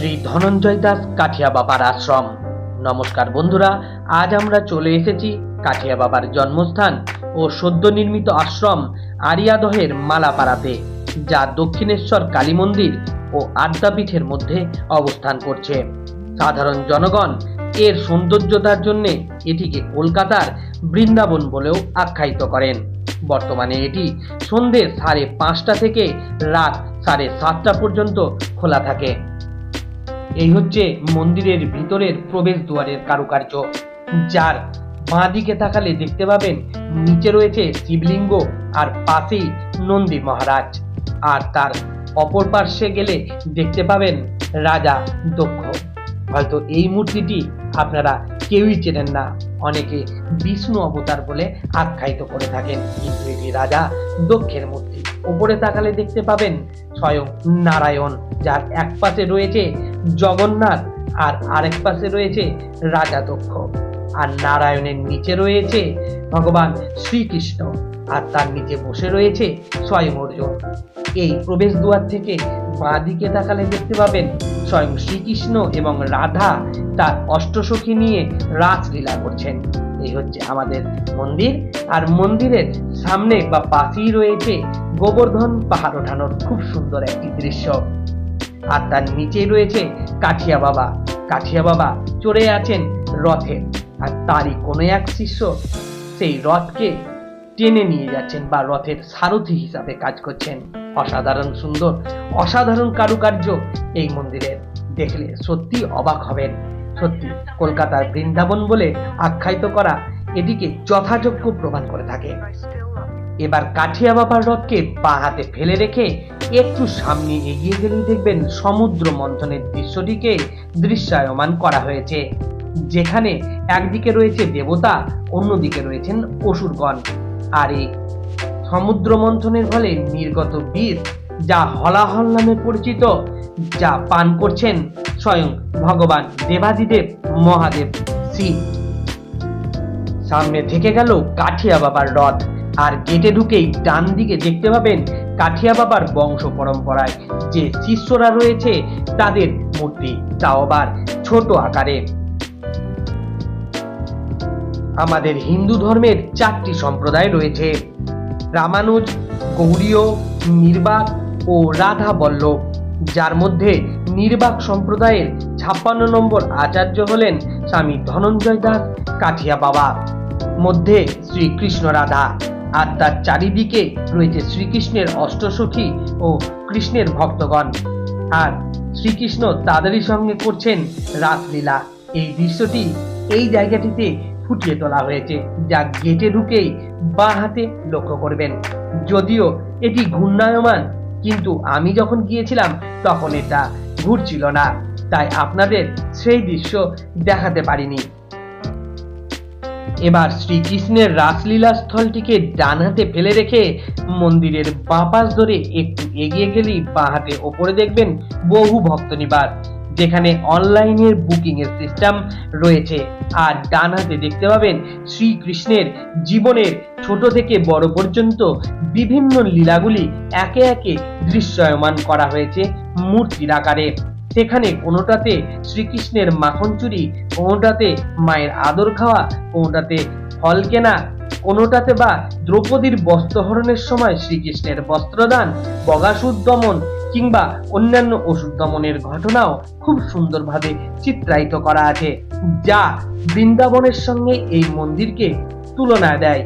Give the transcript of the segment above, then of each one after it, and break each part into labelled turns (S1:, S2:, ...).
S1: শ্রী ধনঞ্জয় দাস কাঠিয়া বাবার আশ্রম। নমস্কার বন্ধুরা, আজ আমরা চলে এসেছি কাঠিয়া বাবার জন্মস্থান ও সদ্য নির্মিত আশ্রম আরিয়াদহের মালাপাড়াতে, যা দক্ষিণেশ্বর কালী মন্দির ও আদ্যাপীঠের মধ্যে অবস্থান করছে। সাধারণ জনগণ এর সৌন্দর্যতার জন্য এটিকে কলকাতার বৃন্দাবন বলেও আখ্যায়িত করেন। বর্তমানে এটি সন্ধে সাড়ে পাঁচটা থেকে রাত সাড়ে সাতটা পর্যন্ত খোলা থাকে। এই হচ্ছে মন্দিরের ভিতরের প্রবেশ দুয়ারের কারুকার্য, যার বাঁ দিকে তাকালে দেখতে পাবেন নিচে রয়েছে শিবলিঙ্গ আর পাশেই নন্দী মহারাজ। আর তার অপর পার্শ্বে গেলে দেখতে পাবেন রাজা দক্ষ। হয়তো এই মূর্তিটি আপনারা কেউই চেনেন না। অনেকে বিষ্ণু অবতার বলে আখ্যায়িত করে থাকেন। কিন্তু এটি রাজা দক্ষের মূর্তি। উপরে তাকালে দেখতে পাবেন স্বয়ং নারায়ণ, যার এক পাশে রয়েছে জগন্নাথ আর আরেক পাশে রয়েছে রাজা দক্ষ। আর নারায়ণের নিচে রয়েছে ভগবান শ্রীকৃষ্ণ আর তার নিচে বসে রয়েছে স্বয়ং অর্জুন। এই প্রবেশ দুয়ার থেকে বাঁ দিকে তাকালে দেখতে পাবেন স্বয়ং শ্রীকৃষ্ণ এবং রাধা তার অষ্টসখী নিয়ে রাসলীলা করছেন। এই হচ্ছে আমাদের মন্দির। আর মন্দিরের সামনে বা পাশেই রয়েছে গোবর্ধন পাহাড় ওঠানোর খুব সুন্দর একটি দৃশ্য। আর তার নিচেই রয়েছে কাঠিয়া বাবা। কাঠিয়া বাবা চড়ে আছেন রথে। আর তারই কোনো এক শিষ্য সেই রথকে টেনে নিয়ে যাচ্ছেন বা রথের সারথি হিসাবে কাজ করছেন। অসাধারণ সুন্দর, অসাধারণ কারুকার্য এই মন্দিরের দেখলে সত্যি অবাক হবেন। সত্যি, কলকাতার বৃন্দাবন বলে আখ্যায়িত করা এটিকে যথাযোগ্য প্রমাণ করে থাকে। এবার কাঠিয়া বাবার রথকে পা হাতে ফেলে রেখে একটু সামনে এগিয়ে গেলেই দেখবেন সমুদ্র মন্থনের দৃশ্যটিকে দৃশ্যায়মান করা হয়েছে। যেখানে একদিকে রয়েছে দেবতা, অন্যদিকে রয়েছেন অসুরগণ। আর এই সমুদ্র মন্থনের ফলে নির্গত বীর যা হলাহল নামে পরিচিত, যা পান করছেন স্বয়ং ভগবান দেবাদিদেব মহাদেব। শিব সামনে থেকে গেল কাঠিয়া বাবার রথ। আর গেটে ঢুকেই ডান দিকে দেখতে পাবেন কাঠিয়া বাবার বংশ পরম্পরায়। যে শিষ্যরা রয়েছে তাদের মূর্তি তাও আবার ছোট আকারে। আমাদের হিন্দু ধর্মের চারটি সম্প্রদায় রয়েছে। রামানুজ, গৌরীয়, নির্বাক ও রাধা বল্লভ, যার মধ্যে নির্বাক সম্প্রদায়ের ছাপ্পান্ন নম্বর আচার্য হলেন স্বামী ধনঞ্জয় দাস কাঠিয়া বাবা, মধ্যে শ্রীকৃষ্ণ রাধা আর তার চারিদিকে রয়েছে শ্রীকৃষ্ণের অষ্টসখী ও কৃষ্ণের ভক্তগণ। আর শ্রীকৃষ্ণ তাদেরই সঙ্গে করছেন রাসলীলা। এই দৃশ্যটি এই জায়গাটিতে ফুটিয়ে তোলা হয়েছে, যা গেটে ঢুকেই বা হাতে লক্ষ্য করবেন। যদিও এটি ঘূর্ণায়মান কিন্তু আমি যখন গিয়েছিলাম, তখন এটা ঘুরছিল না। তাই আপনাদের সেই দৃশ্য দেখাতে পারিনি। এবার শ্রীকৃষ্ণের রাসলীলা স্থলটিকে ডান হাতে ফেলে রেখে মন্দিরের বাঁ ধরে একটু এগিয়ে গেলেই বাঁ হাতে ওপরে দেখবেন বহু ভক্ত নিবাস। যেখানে অনলাইনের বুকিং এর সিস্টেম রয়েছে। আর ডান হাতে দেখতে পাবেন শ্রীকৃষ্ণের জীবনের ছোট থেকে বড় পর্যন্ত বিভিন্ন লীলাগুলি একে একে দৃশ্যায়মান করা হয়েছে মূর্তির আকারে। সেখানে কোনোটাতে শ্রীকৃষ্ণের মাখন চুরি, কোনোটাতে মায়ের আদর খাওয়া, কোনোটাতে ফল কেনা, কোনোটাতে বা দ্রৌপদীর বস্ত্রহরণের সময় শ্রীকৃষ্ণের বস্ত্রদান, বগাসুর দমন কিংবা অন্যান্য ওষুধ দমনের ঘটনাও খুব সুন্দরভাবে চিত্রায়িত করা আছে, যা বৃন্দাবনের সঙ্গে এই মন্দিরকে তুলনা দেয়।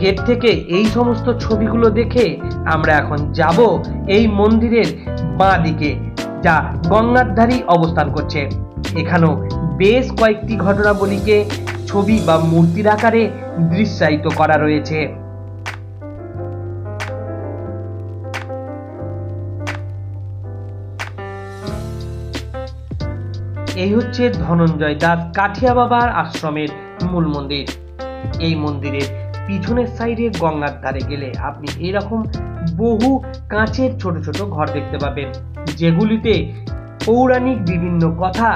S1: গেট থেকে এই সমস্ত ছবিগুলো দেখে আমরা এখন যাব এই মন্দিরের বাঁ দিকে যা গঙ্গার ধারেই অবস্থান করছে। এখানেও বেশ কয়েকটি ঘটনাবলীকে ছবি বা মূর্তির আকারে দৃশ্যায়িত করা রয়েছে। এই হচ্ছে ধনঞ্জয় দাস কাঠিয়া বাবার আশ্রমের মূল মন্দির। এই মন্দিরের পিছনের সাইডে গঙ্গার ধারে গেলে আপনি এরকম বহু কাঁচের ছোট ছোট ঘর দেখতে পাবেন, যেগুলিতে পৌরাণিক বিভিন্ন কথা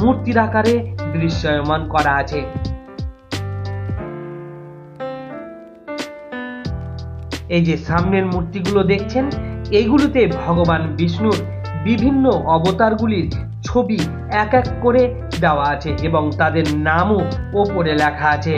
S1: মূর্তির আকারে দৃশ্যমান করা আছে। এই যে সামনের মূর্তিগুলো দেখছেন এইগুলোতে ভগবান বিষ্ণুর বিভিন্ন অবতারগুলির ছবি এক এক করে দেওয়া আছে এবং তাদের নামও ওপরে লেখা আছে।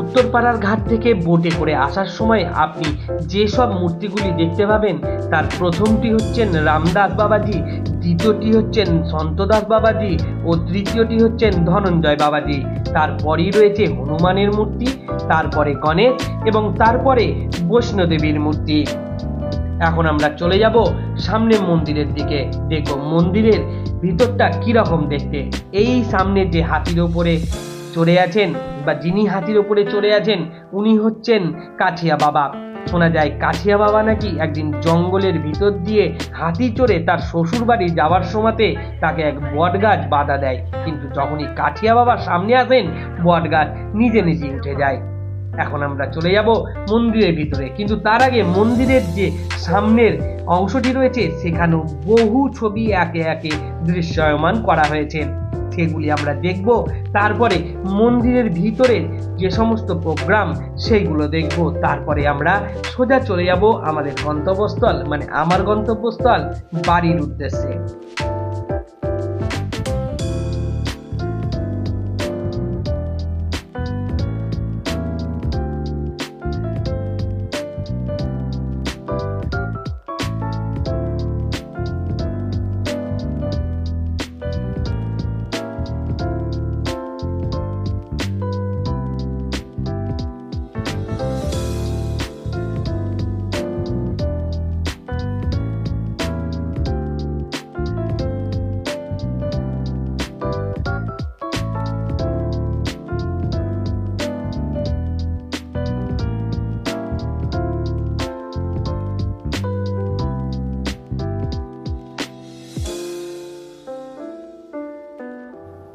S1: উত্তরপাড়ার ঘাট থেকে বোটে করে আসার সময় আপনি যেসব মূর্তিগুলি দেখতে পাবেন, তার প্রথমটি হচ্ছেন রামদাস বাবাজি, দ্বিতীয়টি হচ্ছেন সন্তদাস বাবাজি ও তৃতীয়টি হচ্ছেন ধনঞ্জয় বাবাজি। তারপরেই রয়েছে হনুমানের মূর্তি, তারপরে গণেশ এবং তারপরে বৈষ্ণোদেবীর মূর্তি। এখন আমরা চলে যাব সামনে মন্দিরের দিকে। দেখো মন্দিরের ভিতরটা কীরকম দেখতে। এই সামনে যে হাতির ওপরে চড়ে আছেন বা যিনি হাতির ওপরে চড়ে আছেন, উনি হচ্ছেন কাঠিয়া বাবা। শোনা যায় কাঠিয়া বাবা নাকি একদিন জঙ্গলের ভিতর দিয়ে হাতি চড়ে তার শ্বশুর বাড়ি যাওয়ার সময়তে তাকে এক বট গাছ বাধা দেয়। কিন্তু যখনই কাঠিয়া বাবা সামনে আসেন বট গাছ নিজে নিজে উঠে যায়। এখন আমরা চলে যাব মন্দিরের ভিতরে। কিন্তু তার আগে মন্দিরের যে সামনের অংশটি রয়েছে, সেখানেও বহু ছবি একে একে দৃশ্যয়মান করা হয়েছে। সেগুলি আমরা দেখব। তারপরে মন্দিরের ভিতরে যে সমস্ত প্রোগ্রাম, সেইগুলো দেখব। তারপরে আমরা সোজা চলে যাব আমাদের গন্তব্যস্থল মানে আমার গন্তব্যস্থল, বাড়ির উদ্দেশ্যে।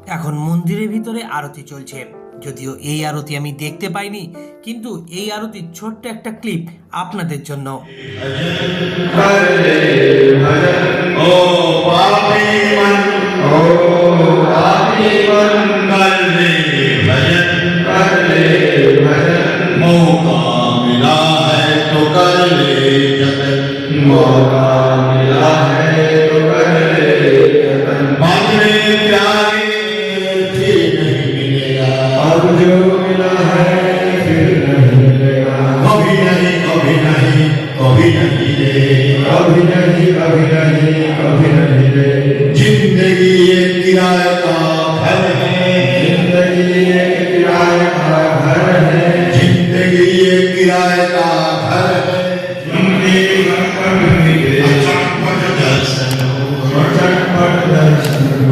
S1: এখন মন্দিরের ভিতরে আরতি চলছে। যদিও এই আরতি আমি দেখতে পাইনি, কিন্তু এই আরতির ছোট্ট একটা ক্লিপ আপনাদের জন্য।
S2: कभी नहीं ज़िंदगी है। ज़िंदगी दर्शन